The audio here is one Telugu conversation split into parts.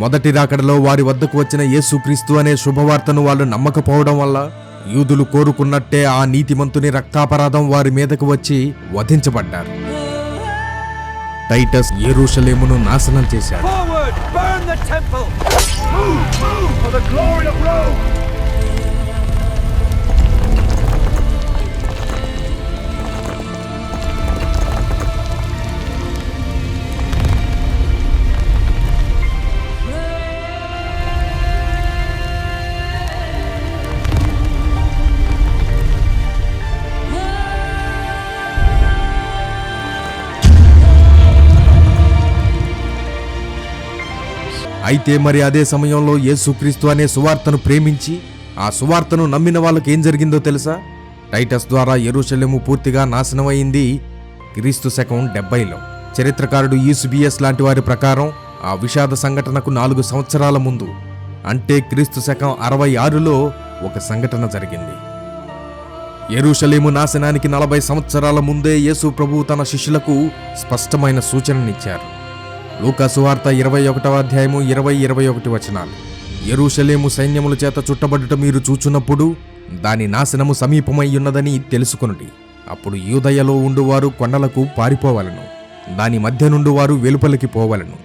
మొదటి రాకడలో వారి వద్దకు వచ్చిన యేసుక్రీస్తు అనే శుభవార్తను వాళ్ళు నమ్మకపోవడం వల్ల యూదులు కోరుకున్నట్టే ఆ నీతిమంతుని రక్తాపరాధం వారి మీదకు వచ్చి వధించబడ్డారు. టైటస్ ఏరూషలేమును నాశనం చేశాడు. అయితే మరి అదే సమయంలో యేసుక్రీస్తు అనే సువార్తను ప్రేమించి ఆ సువార్తను నమ్మిన వాళ్ళకి ఏం జరిగిందో తెలుసా? టైటస్ ద్వారా యెరూషలేము పూర్తిగా నాశనమైంది క్రీస్తు శకం డెబ్బైలో. చరిత్రకారుడు ఈసుబిఎస్ లాంటి వారి ప్రకారం ఆ విషాద సంఘటనకు నాలుగు సంవత్సరాల ముందు అంటే క్రీస్తు శకం అరవై ఆరులో ఒక సంఘటన జరిగింది. ఎరుషలేము నాశనానికి నలభై సంవత్సరాల ముందే యేసు ప్రభువు తన శిష్యులకు స్పష్టమైన సూచననిచ్చారు. లూకాసు వార్త ఇరవై ఒకటవ అధ్యాయము ఇరవై ఇరవై ఒకటి వచనాలు. ఎరుషలేము సైన్యముల చేత చుట్టబడుట మీరు చూచున్నప్పుడు దాని నాశనము సమీపమయ్యున్నదని తెలుసుకొనుడి. అప్పుడు యూదయలో ఉండువారు కొండలకు పారిపోవలను. దాని మధ్య నుండి వారు వెలుపలికి పోవలను.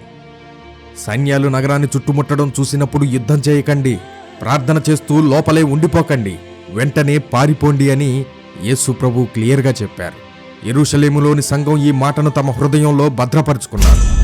సైన్యాలు నగరాన్ని చుట్టుముట్టడం చూసినప్పుడు యుద్ధం చేయకండి ప్రార్థన చేస్తూ లోపలే ఉండిపోకండి వెంటనే పారిపోండి అని యేసు ప్రభు క్లియర్గా చెప్పారు. ఎరుషలేములోని సంఘం ఈ మాటను తమ హృదయంలో భద్రపరుచుకున్నారు.